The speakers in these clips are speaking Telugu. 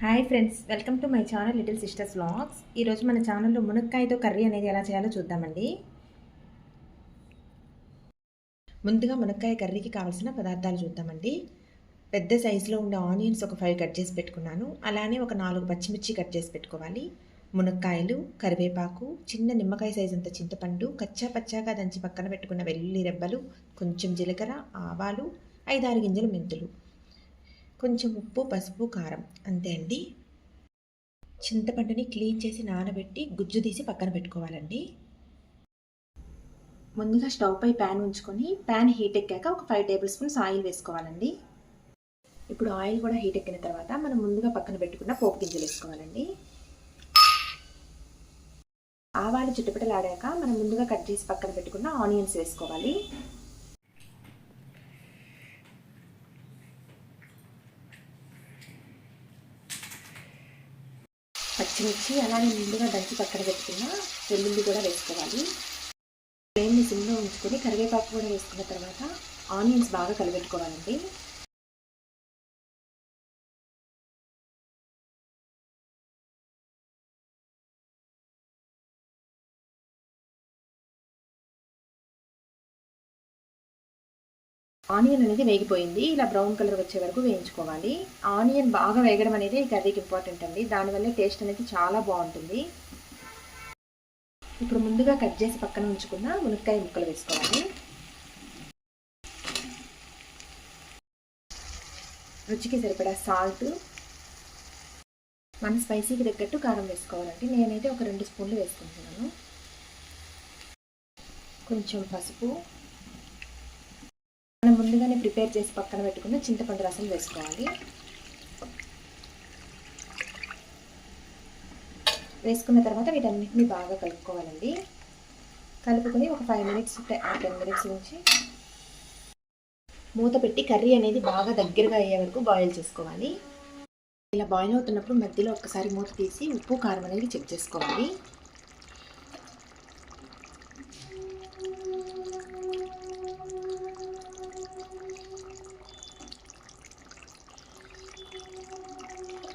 Hi friends welcome to my channel little sisters vlogs. ఈరోజు మన ఛానల్లో మునక్కాయతో కర్రీ అనేది ఎలా చేయాలో చూద్దామండి. ముందుగా మునక్కాయ కర్రీకి కావాల్సిన పదార్థాలు చూద్దామండి. పెద్ద సైజులో ఉండే ఆనియన్స్ ఒక ఫైవ్ కట్ చేసి పెట్టుకున్నాను. అలానే ఒక నాలుగు పచ్చిమిర్చి కట్ చేసి పెట్టుకోవాలి. మునక్కాయలు కరివేపాకు చిన్న నిమ్మకాయ సైజ్ అంత చింతపండు కచ్చా పచ్చాగా దంచి పక్కన పెట్టుకున్న వెల్లుల్లి రెబ్బలు కొంచెం జీలకర్ర ఆవాలు ఐదారు గింజలు మెంతులు. కొంచెం ఉప్పు పసుపు కారం. అంతే అండి. చింతపండుని క్లీన్ చేసి నానబెట్టి గుజ్జు తీసి పక్కన పెట్టుకోవాలండి. ముందుగా స్టవ్ పై ప్యాన్ ఉంచుకొని ప్యాన్ హీట్ ఎక్కాక ఒక ఫైవ్ టేబుల్ స్పూన్స్ ఆయిల్ వేసుకోవాలండి. ఇప్పుడు ఆయిల్ కూడా హీట్ ఎక్కిన తర్వాత మనం ముందుగా పక్కన పెట్టుకున్న పోపు గింజలు వేసుకోవాలండి. ఆవాలు చుట్టుపటలాడాక మనం ముందుగా కట్ చేసి పక్కన పెట్టుకున్న ఆనియన్స్ వేసుకోవాలి. పచ్చిమిర్చి అలానే ముందుగా దంచి పక్కన పెట్టుకున్న వెల్లుల్లి కూడా వేసుకోవాలి. ఫ్లేమ్ని సిమ్లో ఉంచుకొని కరివేపాకు కూడా వేసుకున్న తర్వాత ఆనియన్స్ బాగా కలిపెట్టుకోవాలండి ఆనియన్ అనేది వేగిపోయింది. ఇలా బ్రౌన్ కలర్ వచ్చే వరకు వేయించుకోవాలి. ఆనియన్ బాగా వేగడం అనేది ఈ కర్రీకి ఇంపార్టెంట్ అండి. దానివల్ల టేస్ట్ అనేది చాలా బాగుంటుంది. ఇప్పుడు ముందుగా కట్ చేసి పక్కన ఉంచుకున్న మునక్కాయ ముక్కలు వేసుకోవాలి. రుచికి సరిపడా సాల్ట్ మన స్పైసీకి తగ్గట్టు కారం వేసుకోవాలండి. నేనైతే ఒక రెండు స్పూన్లు వేసుకుంటున్నాను. కొంచెం పసుపు ముందుగానే ప్రిపేర్ చేసి పక్కన పెట్టుకున్న చింతపండు రసం వేసుకోవాలి. వేసుకున్న తర్వాత వీటన్నిటిని బాగా కలుపుకోవాలండి. కలుపుకొని ఒక ఫైవ్ మినిట్స్ టెన్ మినిట్స్ నుంచి మూత పెట్టి కర్రీ అనేది బాగా దగ్గరగా అయ్యే వరకు బాయిల్ చేసుకోవాలి. ఇలా బాయిల్ అవుతున్నప్పుడు మధ్యలో ఒకసారి మూత తీసి ఉప్పు కారం అనేది చెక్ చేసుకోవాలి.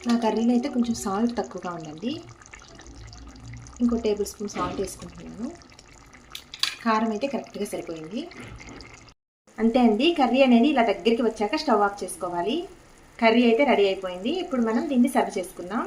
నా కర్రీలో అయితే కొంచెం సాల్ట్ తక్కువగా ఉందండి. ఇంకో టేబుల్ స్పూన్ సాల్ట్ వేసుకుంటున్నాను. కారం అయితే కరెక్ట్గా సరిపోయింది. అంతే అండి. కర్రీ అనేది ఇలా దగ్గరికి వచ్చాక స్టవ్ ఆఫ్ చేసుకోవాలి. కర్రీ అయితే రెడీ అయిపోయింది. ఇప్పుడు మనం దీన్ని సర్వ్ చేసుకుందాం.